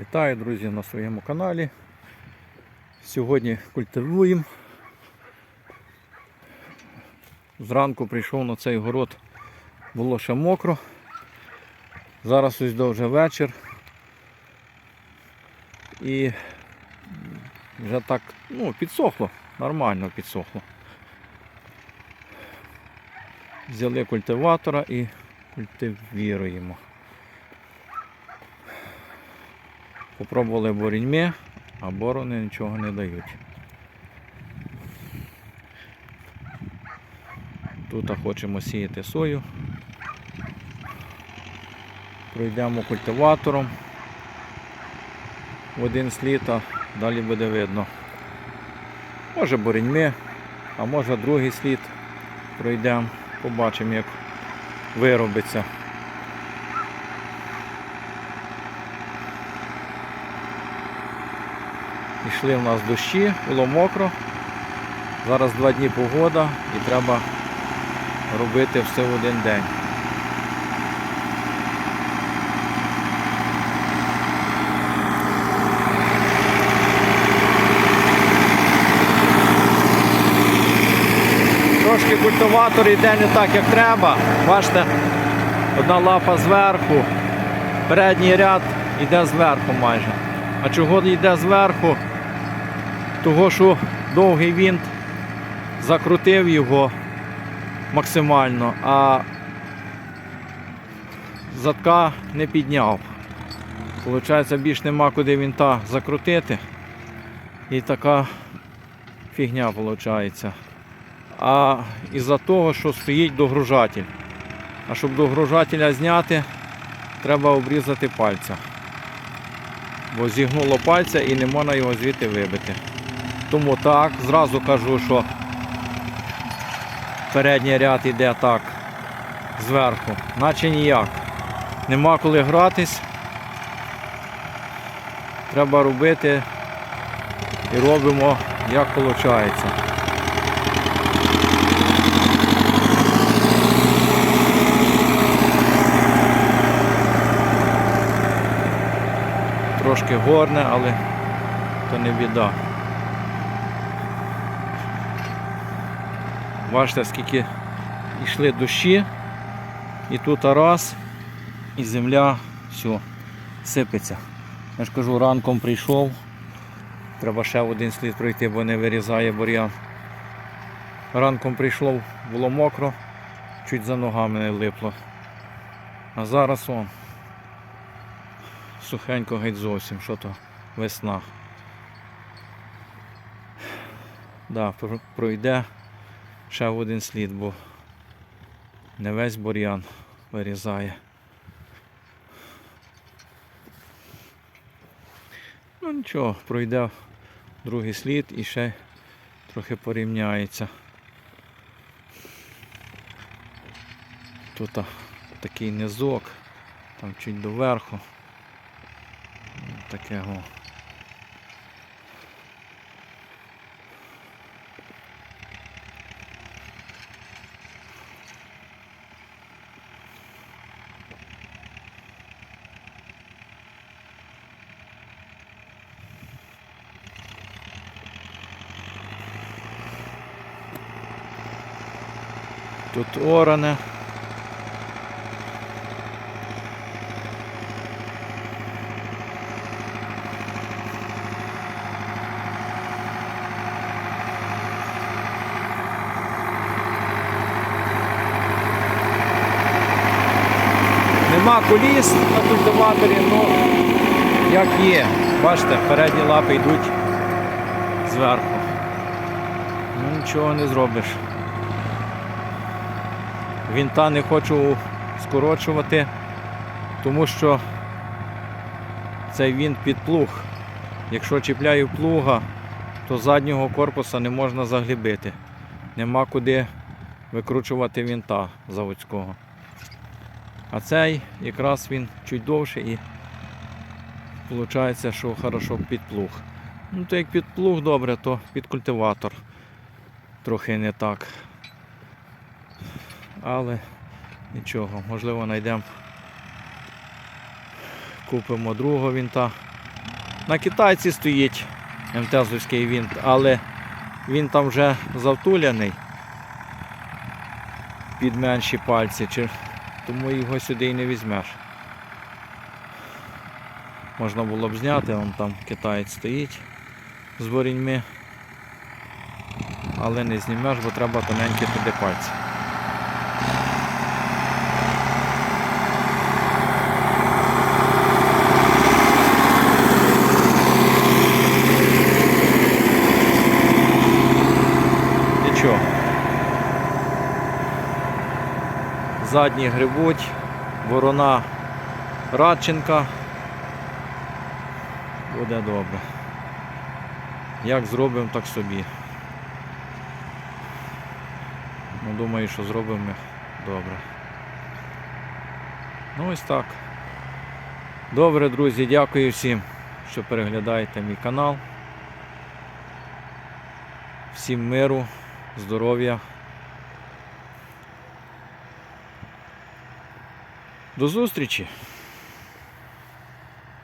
Вітаю, друзі, на своєму каналі. Сьогодні культивуємо. Зранку прийшов на цей город, було ще мокро. Зараз ось довже вечір. І вже так ну, підсохло, нормально підсохло. Взяли культиватора і культивіруємо. Попробували боріньми, а борони нічого не дають. Тут хочемо сіяти сою. Пройдемо культиватором в один слід, а далі буде видно. Може боріньми, а може другий слід пройдемо, побачимо як виробиться. Пішли в нас дощі, було мокро. Зараз два дні погода і треба робити все в один день. Трошки культиватор йде не так, як треба. Бачите, одна лапа зверху, передній ряд йде зверху майже. А чого йде зверху? Того, що довгий вінт закрутив його максимально, а задка не підняв. Получається, більш нема куди вінта закрутити. І така фігня виходить. А із-за того, що стоїть догружатель. А щоб догружателя зняти, треба обрізати пальця. Бо зігнуло пальця і не можна його звідти вибити. Тому так, зразу кажу, що передній ряд йде так зверху, наче ніяк. Нема коли гратись. Треба робити і робимо як виходить. Трошки горне, але то не біда. Бачите, скільки йшли дощі, і тут раз, і земля все, сипеться. Я ж кажу, ранком прийшов, треба ще один слід пройти, бо не вирізає бур'ян. Ранком прийшов, було мокро, чуть за ногами не липло. А зараз он сухенько геть зовсім, що то весна. Да, пройде ще в один слід, бо не весь бур'ян вирізає. Ну нічого, пройде другий слід і ще трохи порівняється. Тут такий низок, там чуть доверху. Такого. Тут оране. Нема коліс на культиваторі, ну як є. Бачите, передні лапи йдуть зверху. Ну нічого не зробиш. Вінта не хочу скорочувати, тому що цей вінт під плуг. Якщо чіпляю плуга, то заднього корпуса не можна заглибити. Нема куди викручувати вінта заводського. А цей якраз він чуть довший і виходить, що хорошо під плуг. Ну то як під плуг добре, то під культиватор трохи не так. Але нічого, можливо знайдемо, купимо другого вінта На китайці стоїть МТЗовський вінт, але він там вже завтуляний під менші пальці, чи... тому його сюди і не візьмеш. Можна було б зняти, вон там китаєць стоїть з боріньми. Але не знімеш, бо треба тоненькі туди пальці. Нічого. Задні грибуть, ворона Радченка. Буде добре. Як зробимо, так собі. Ну, думаю, що зробимо добре. Ну ось так. Добре, друзі, дякую всім, що переглядаєте мій канал. Всім миру, здоров'я. До зустрічі!